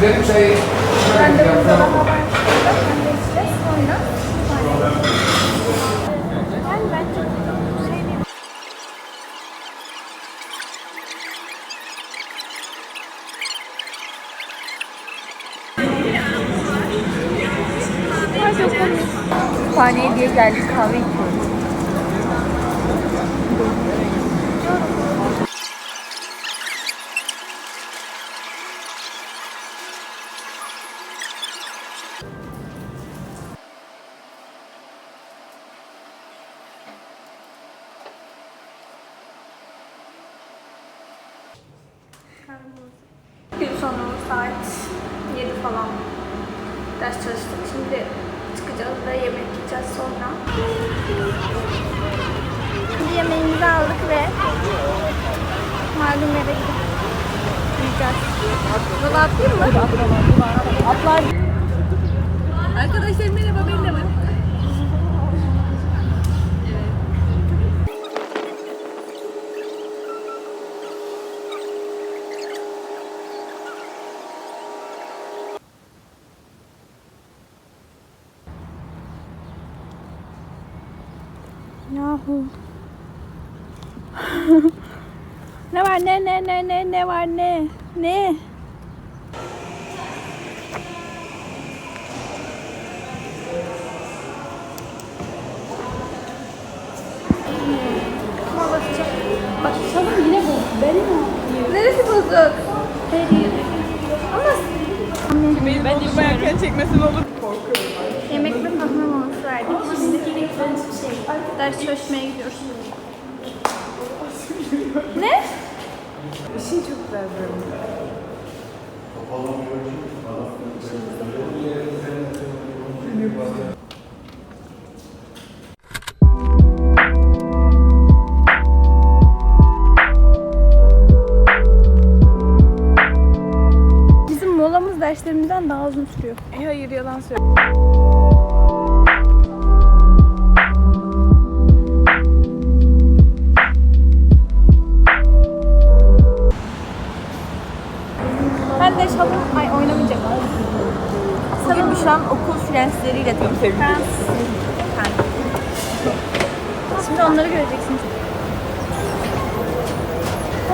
Gidelim çayı. Ben de burada daha var. Ben de içeceğiz sonra. Ben bence şey bir Kütüphaneye diye geldik kahve içiyoruz. Gün sonu saat 7 falan ders çalıştık. Şimdi çıkacağız ve yemek yiyeceğiz sonra. Şimdi yemeğimizi aldık ve malum yere gidip yiyeceğiz. Bunu atlayayım mı? Atlar. Arkadaşlar merhaba ben de var. Yahu. ne var ne ne ne ne ne var ne? Ne? Bak sana yine bu. Benim o. Neresi bozuk? Ama Ben de erken çekmesin olur. Yemek ve kahve molası verdik. Şimdi ders çalışmaya gidiyoruz. ne? Bir şey çok güzel molamız derslerimizden daha uzun sürüyor. E hayır yalan söyle.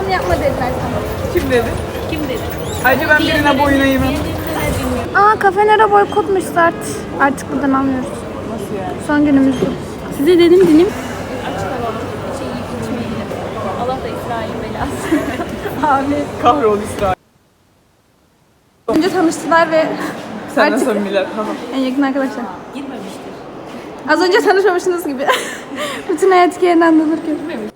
Onu yapma dediler sana. Kim dedi? Kim dedi? Ayrıca ben birine boyun eğmem. Aa kafe nere boykotmuş Zart. Artık buradan almıyoruz. Nasıl yani? Son günümüzdü. Size dedim dilim. Allah da İsrail belası. Amin. Kahrol İsrail. Önce tanıştılar ve Senden Artık- samimiler. en yakın arkadaşlar. Girmemiştir. Az önce tanışmamışsınız gibi. Bütün hayat hikayeni anlatırken. Almaya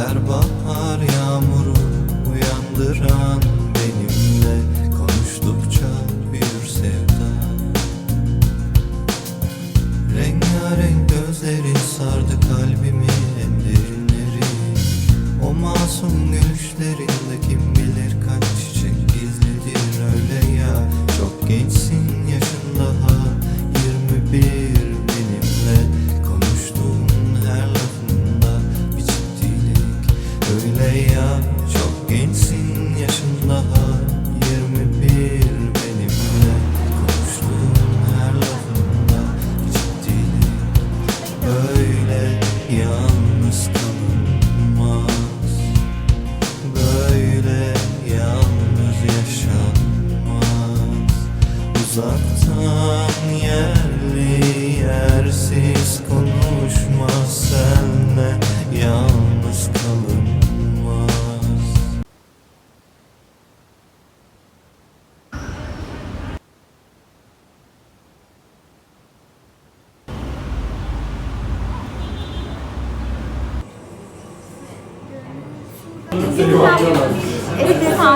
her bahar yağmuru uyandıran Benimle konuştukça büyür sevda. Rengarenk gözlerin sardı kalbimi en derinleri. O masum gülüşlerinde kim Leyla çok gençsin.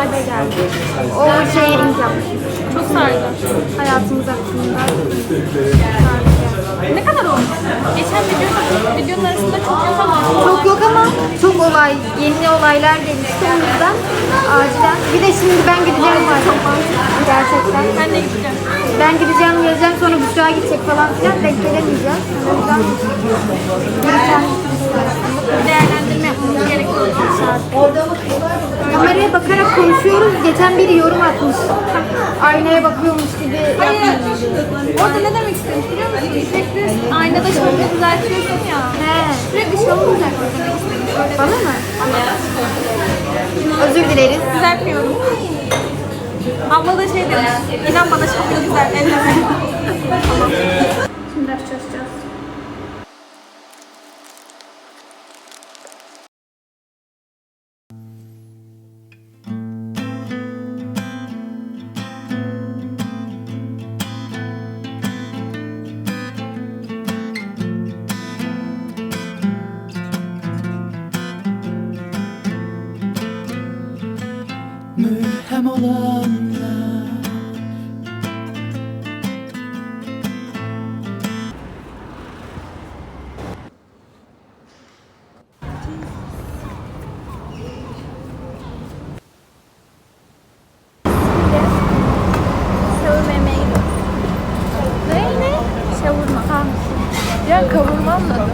Geldi. O şey yapmış. Çok sardı. Hayatımız hakkında. Ne kadar olmuş? Geçen video, videonun arasında çok yok ama Çok yok ama çok olay, yeni olaylar gelişti o yüzden acilen. Bir de şimdi ben gideceğim var. Gerçekten. ben de gideceğim. Ben gideceğim, geleceğim sonra Büşra gidecek falan filan denk gelemeyeceğiz. O yüzden lütfen kameraya bakarak konuşuyoruz. Geçen biri yorum atmış. Aynaya bakıyormuş gibi yapmıyoruz. Orada ne demek istemiş biliyor musun? Sürekli aynada şampuanı düzeltiyorsun ya. He. Sürekli şampuanı düzeltiyorsun demek istemiş. Öyle Bana mı? Özür dileriz. Düzeltmiyorum. Abla da şey demiş. İnan bana güzel. Elleme. tamam. Şimdi ders çalışacağız. Mülhem olanlar. Ya kavurma anladım.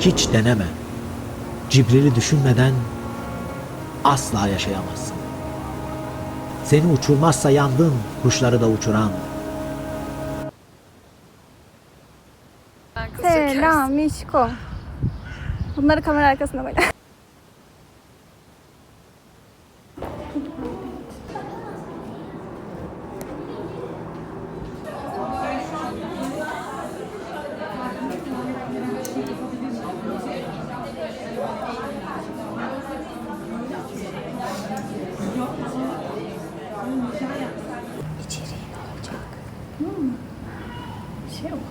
Hiç deneme. Cibril'i düşünmeden asla yaşayamazsın. Seni uçurmazsa yandın, kuşları da uçuran. Selam Mişko. Bunları kamera arkasına böyle.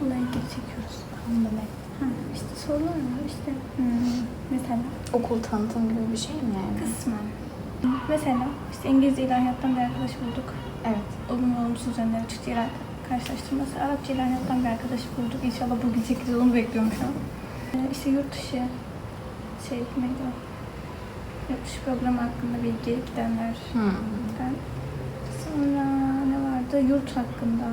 Okulla ilgili çekiyoruz. Anlamak. Ha, işte sorular var işte. Hmm, mesela Okul tanıtım gibi bir şey mi yani? kısmen. Mesela işte İngilizce ilahiyattan bir arkadaş bulduk. Evet. Olumlu olumsuz yönleri çıktı karşılaştırması. Arapça ilahiyattan bir arkadaş bulduk. İnşallah bugün çekeceğiz onu bekliyorum şu an. Ee, işte yurt dışı şey neydi o? Yurt dışı programı hakkında bilgi gidenler. Hmm. Ben. Sonra ne vardı? Yurt hakkında.